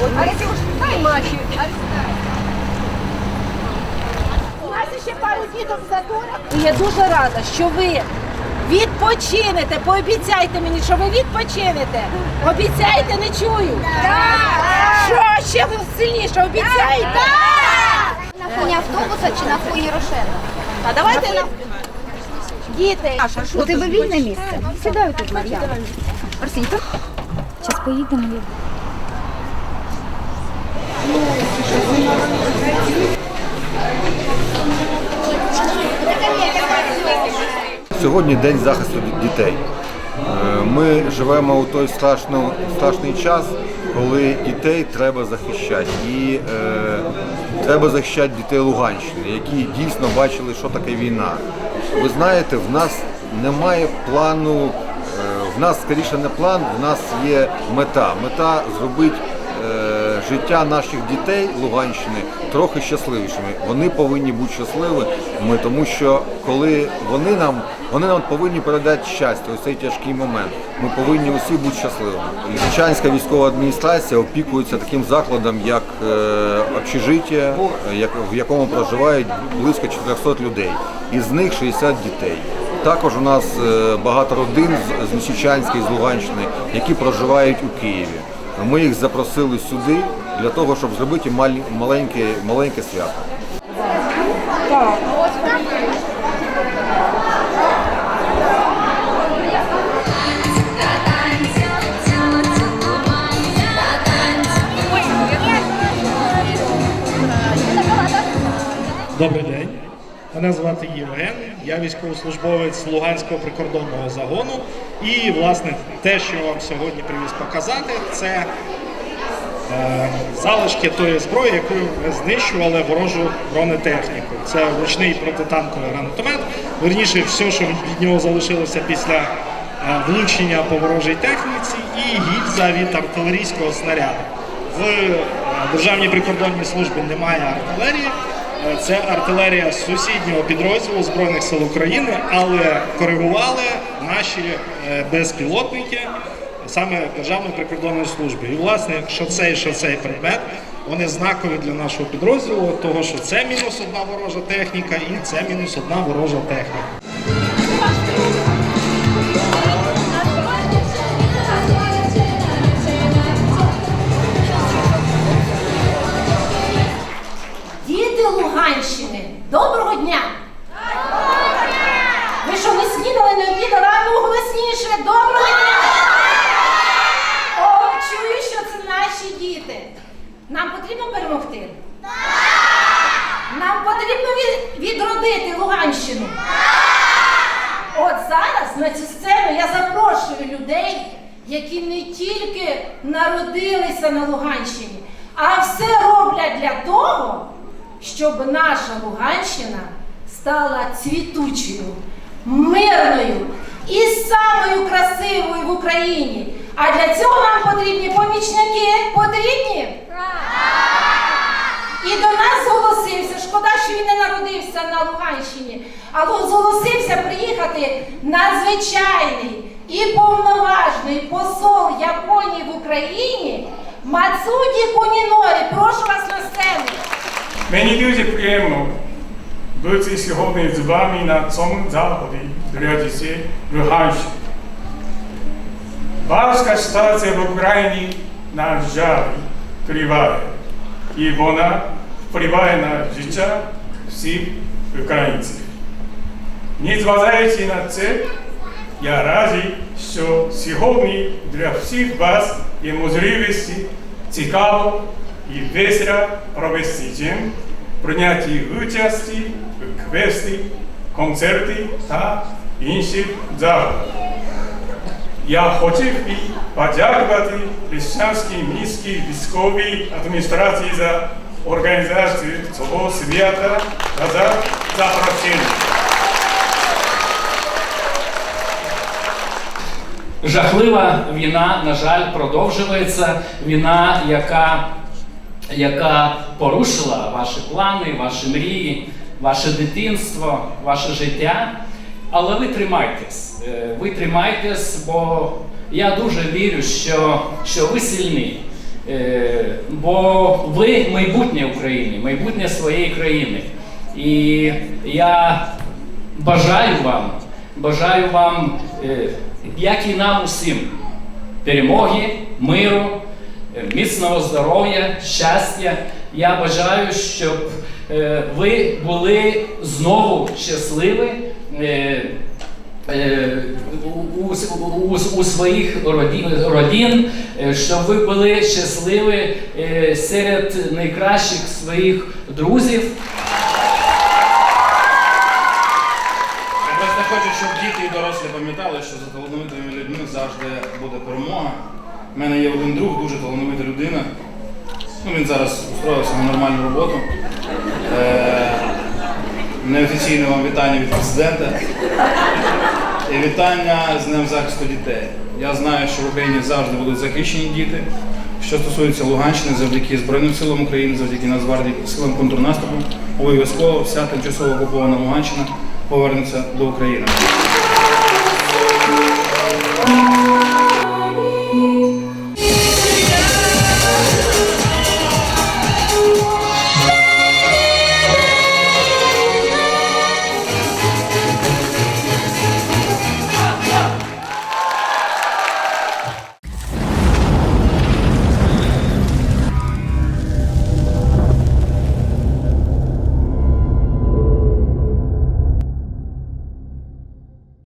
Дай маші. У нас ще пару діток задора. Я дуже рада, що ви відпочинете. Пообіцяйте мені, що ви відпочинете. Обіцяйте, не чую. Що ще ви сильніше? Обіцяйте? На фоні автобуса чи на фоні рошена? А давайте на діти. У ну тебе вільне місце. Сідай тут, Мар'яна. Арсенька. Зараз поїдемо. Сьогодні день захисту дітей. Е, Ми живемо у той страшно, страшний час, коли дітей треба захищати. І е, треба захищати дітей Луганщини, які дійсно бачили, що таке війна. Ви знаєте, в нас немає плану, е, в нас скоріше не план, в нас є мета. Мета зробити життя наших дітей Луганщини трохи щасливішими. Вони повинні бути щасливими, тому що коли вони нам вони нам повинні передати щастя, ось цей тяжкий момент. Ми повинні усі бути щасливими. Лисичанська військова адміністрація опікується таким закладом, як е, общежиття, в якому проживають близько 400 людей, із них 60 дітей. Також у нас е, багато родин з, Лисичанська з Луганщини, які проживають у Києві. Ми їх запросили сюди для того, щоб зробити маленьке, маленьке свято. Добрий день. Мене звати Євген, я військовослужбовець Луганського прикордонного загону. І, власне, те, що вам сьогодні привіз показати, це е, залишки тої зброї, якою ми знищували ворожу бронетехніку. Це ручний протитанковий гранатомет. Верніше, все, що від нього залишилося після е, влучення по ворожій техніці, і гільза від артилерійського снаряду. В е, Державній прикордонній службі немає артилерії. Е, Це артилерія сусіднього підрозділу Збройних сил України, але коригували наші е, безпілотники саме Державної прикордонної служби. І власне, що цей, що цей предмет, вони знакові для нашого підрозділу, того що це мінус одна ворожа техніка і це мінус одна ворожа техніка. Луганщини, доброго дня! Ви що, не снідали, не обідали, а ну голосніше, доброго дня! О, чую, що це наші діти. Нам потрібно перемогти? Нам потрібно від- відродити Луганщину. От зараз на цю сцену я запрошую людей, які не тільки народилися на Луганщині, а все роблять для того, щоб наша Луганщина стала цвітучою, мирною і самою красивою в Україні. А для цього нам потрібні помічники. Потрібні? І до нас зголосився, шкода, що він не народився на Луганщині, але зголосився приїхати надзвичайний і повноважний посол Японії в Україні Мацуді Кунінорі. Прошу вас на сцену. Мені дуже приємно бути сьогодні з вами на цьому заході для дітей Луганщини. Важка ситуація в Україні, на жаль, триває. І вона впливає на життя всіх українців. Незважаючи на це, я радий, що сьогодні для всіх вас є можливість цікаво і весело провести день, прийняти участі в квесті, концерті та інших заходах. Я хотів би подякувати Лисичанській міській військовій адміністрації за організацію цього свята та за запрошення. Жахлива війна, на жаль, продовжується. Війна, яка, яка порушила ваші плани, ваші мрії, ваше дитинство, ваше життя. Але ви тримайтесь. Е, Ви тримайтесь, бо я дуже вірю, що, що ви сильні. Е, Бо ви майбутнє України, майбутнє своєї країни. І я бажаю вам, бажаю вам, е, як і нам усім, перемоги, миру, міцного здоров'я, щастя. Я бажаю, щоб е, ви були знову щасливі. е, е, у, у, у, своїх родин, е, щоб ви були щасливі е, серед найкращих своїх друзів. Я просто хочу, щоб діти і дорослі пам'ятали, що за талановитими людьми завжди буде перемога. У мене є один друг, дуже талановита людина. Ну, він зараз устроївся на нормальну роботу. Е, неофіційне вам вітання від президента. І вітання з Днем захисту дітей. Я знаю, що в Україні завжди будуть захищені діти. Що стосується Луганщини, завдяки Збройним силам України, завдяки Нацгвардії, силам контрнаступу, обов'язково вся тимчасово окупована Луганщина повернеться до України.